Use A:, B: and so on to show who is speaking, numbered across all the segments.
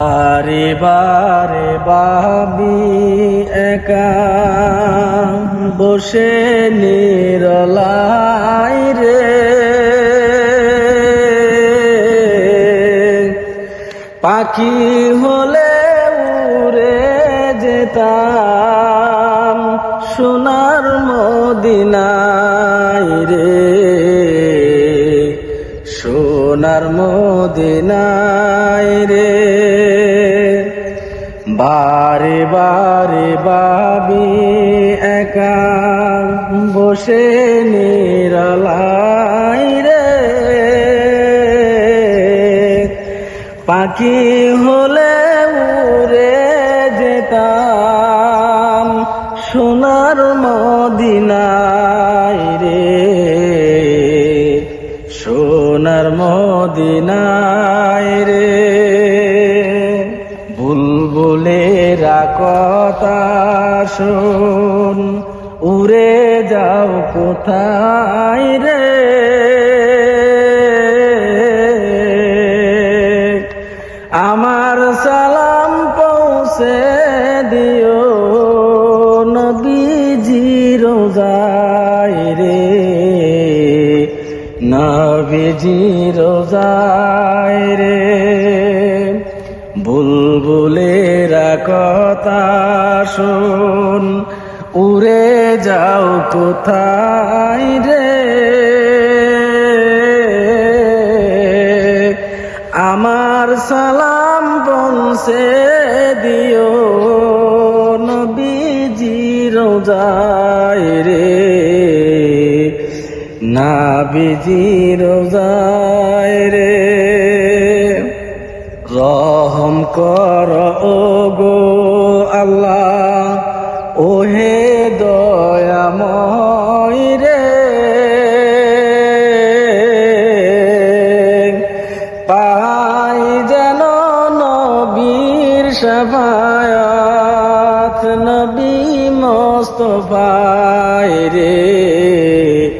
A: বারে বারে বাবি একা বসে নিরলাই রে। পাখি হলে উড়ে যেতাম সোনার মদিনায় রে। সোনার মদিনায় রে। বারে বারে বাবি একা বসে নিরলাই রে। পাখি হলে উড়ে যেতাম সোনার মদিনায় রে। সোনার মদিনায় রে। শোন উড়ে যাও কোথায় রে? আমার সালাম পৌঁছে দিও, নবীজি রোজায় রে। নবীজি রোজায় রে। বুলবুলেরা কথা শোন। উড়ে যাও কোথায় রে? আমার সালাম পৌঁছে দিও নবীজি রোজায় রে। নাবিজি রোজায় রে। রহম কর ওহে দয়াময় রে। পাই যেন নবীর সভায়াত নবী মোস্তফায় রে।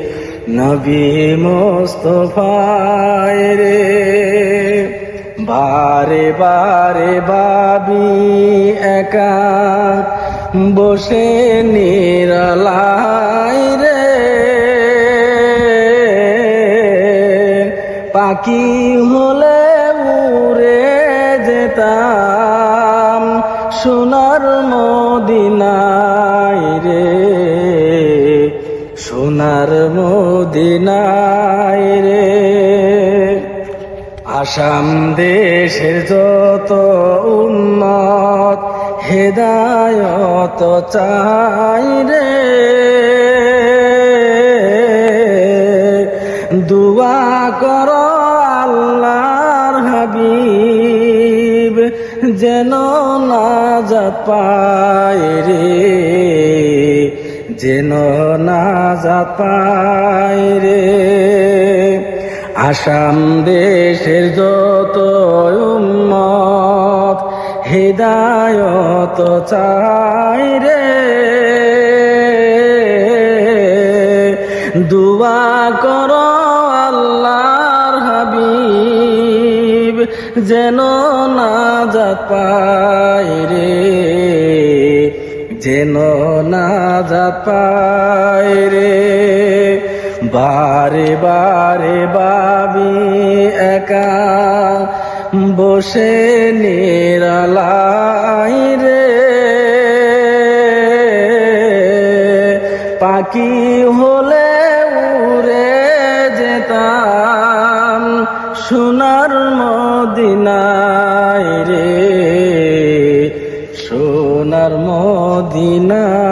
A: নবী মোস্তফায় রে। বারে বারে বাবি একা বসে নিরলাই রে। পাখি হলে উড়ে যেতাম সোনার মদিনায় রে। সোনার মদিনায় রে। আসাম দেশের যত উন্নত হেদায়ত চাই রে। দুয়া কর আল্লাহর হাবিব, যেন না যাত পায় রে। যেন না যাত পায় রে। আসাম দেশের যত উম্মত হৃদায়ত চাই রে। দুয়া কর আল্লাহর হাবিব, যেন না যাত পায় রে। যেন না যাত পায় রে। বারে বারে বাবি একা বসে নিরালাই রে। পাখি হলে উড়ে যেতাম সোনার মদিনায় রে। সোনার মদিনায় রে